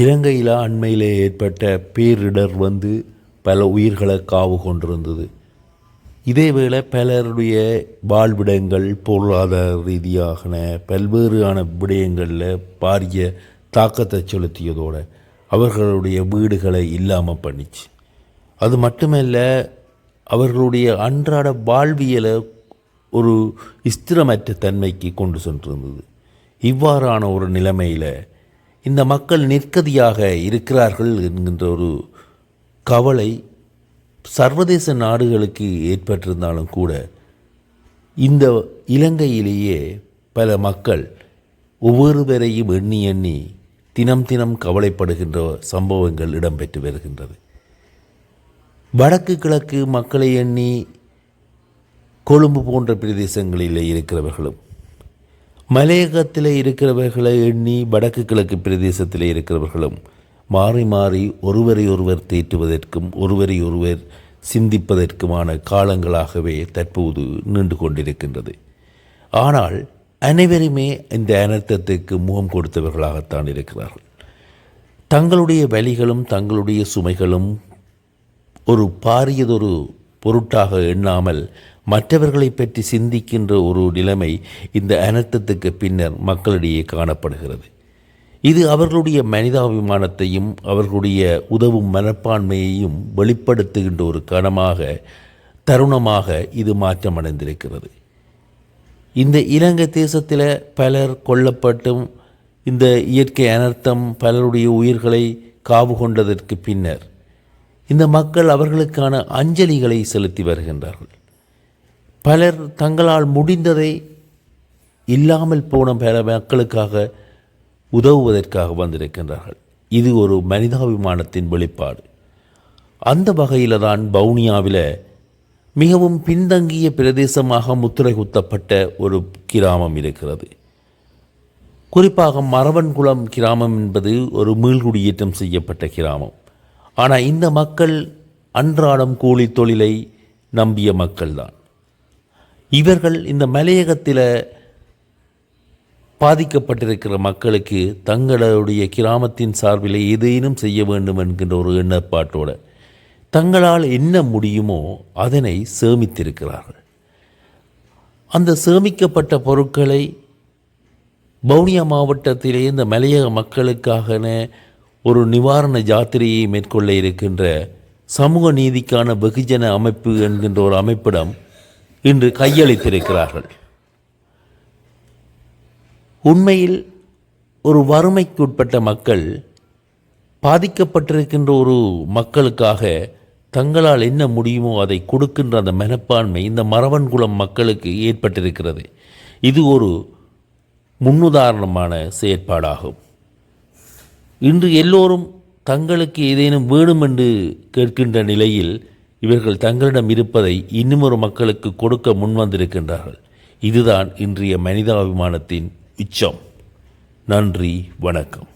இலங்கையில் அண்மையிலே ஏற்பட்ட பேரிடர் வந்து பல உயிர்களை காவு கொண்டிருந்தது. இதேவேளை பலருடைய வாழ்விடங்கள் பொருளாதார ரீதியாகன பல்வேறான விடயங்களில் பாரிய தாக்கத்தை செலுத்தியதோடு அவர்களுடைய வீடுகளை இல்லாமல் பண்ணிச்சு. அது மட்டுமல்ல அவர்களுடைய அன்றாட வாழ்வியலை ஒரு ஸ்திரமற்ற தன்மைக்கு கொண்டு சென்றிருந்தது. இவ்வாறான ஒரு நிலைமையில் இந்த மக்கள் நிற்கதியாக இருக்கிறார்கள் என்கின்ற ஒரு கவலை சர்வதேச நாடுகளுக்கு ஏற்பட்டிருந்தாலும் கூட இந்த இலங்கையிலேயே பல மக்கள் ஒவ்வொருவரையும் எண்ணி எண்ணி தினம் தினம் கவலைப்படுகின்ற சம்பவங்கள் இடம்பெற்று வருகின்றது. வடக்கு கிழக்கு மக்களை எண்ணி கொழும்பு போன்ற பிரதேசங்களில் இருக்கிறவர்களும் மலையகத்தில் இருக்கிறவர்களை எண்ணி வடக்கு கிழக்கு பிரதேசத்தில் இருக்கிறவர்களும் மாறி மாறி ஒருவரை ஒருவர் தேற்றுவதற்கும் ஒருவரை ஒருவர் சிந்திப்பதற்குமான காலங்களாகவே தற்போது நின்று கொண்டிருக்கின்றது. ஆனால் அனைவருமே இந்த அனர்த்தத்துக்கு முகம் கொடுத்தவர்களாகத்தான் இருக்கிறார்கள். தங்களுடைய வலிகளும் தங்களுடைய சுமைகளும் ஒரு பாரியதொரு பொருட்டாக எண்ணாமல் மற்றவர்களை பற்றி சிந்திக்கின்ற ஒரு நிலைமை இந்த அனர்த்தத்துக்கு பின்னர் மக்களிடையே காணப்படுகிறது. இது அவர்களுடைய மனிதாபிமானத்தையும் அவர்களுடைய உதவும் மனப்பான்மையையும் வெளிப்படுத்துகின்ற ஒரு கணமாக தருணமாக இது மாற்றமடைந்திருக்கிறது. இந்த இலங்கை தேசத்தில் பலர் கொல்லப்பட்டும் இந்த இயற்கை அனர்த்தம் பலருடைய உயிர்களை காவு கொண்டதற்கு பின்னர் இந்த மக்கள் அவர்களுக்கான அஞ்சலிகளை செலுத்தி வருகின்றார்கள். பலர் தங்களால் முடிந்ததை இல்லாமல் போன பல மக்களுக்காக உதவுவதற்காக வந்திருக்கின்றார்கள். இது ஒரு மனிதாபிமானத்தின் வெளிப்பாடு. அந்த வகையில் தான் பவுனியாவில் மிகவும் பின்தங்கிய பிரதேசமாக முத்திரை குத்தப்பட்ட ஒரு கிராமம் இருக்கிறது. குறிப்பாக மரவன்குளம் கிராமம் என்பது ஒரு மீள்குடியேற்றம் செய்யப்பட்ட கிராமம். ஆனால் இந்த மக்கள் அன்றாடம் கூலி தொழிலை நம்பிய மக்கள்தான். இவர்கள் இந்த மலையகத்தில் பாதிக்கப்பட்டிருக்கிற மக்களுக்கு தங்களுடைய கிராமத்தின் சார்பில் ஏதேனும் செய்ய வேண்டும் என்கின்ற ஒரு எண்ணப்பாட்டோடு தங்களால் என்ன முடியுமோ அதனை சேமித்திருக்கிறார்கள். அந்த சேமிக்கப்பட்ட பொருட்களை வவுனியா மாவட்டத்திலே இந்த மலையக மக்களுக்காகன ஒரு நிவாரண ஜாத்திரையை மேற்கொள்ள இருக்கின்ற சமூக நீதிக்கான வெகுஜன அமைப்பு என்கின்ற ஒரு அமைப்பிடம் இன்று கையளித்திருக்கிறார்கள். உண்மையில் ஒரு வறுமைக்குட்பட்ட மக்கள் பாதிக்கப்பட்டிருக்கின்ற ஒரு மக்களுக்காக தங்களால் என்ன முடியுமோ அதை கொடுக்கின்ற அந்த மனப்பான்மை இந்த மரவன்குளம் மக்களுக்கு ஏற்பட்டிருக்கிறது. இது ஒரு முன்னுதாரணமான செயற்பாடாகும். இன்று எல்லோரும் தங்களுக்கு ஏதேனும் வேணும் என்று கேட்கின்ற நிலையில் இவர்கள் தங்களிடம் இருப்பதை இன்னுமொரு மக்களுக்கு கொடுக்க முன்வந்திருக்கின்றார்கள் இதுதான் இன்றைய மனிதாபிமானத்தின் உச்சம். நன்றி வணக்கம்.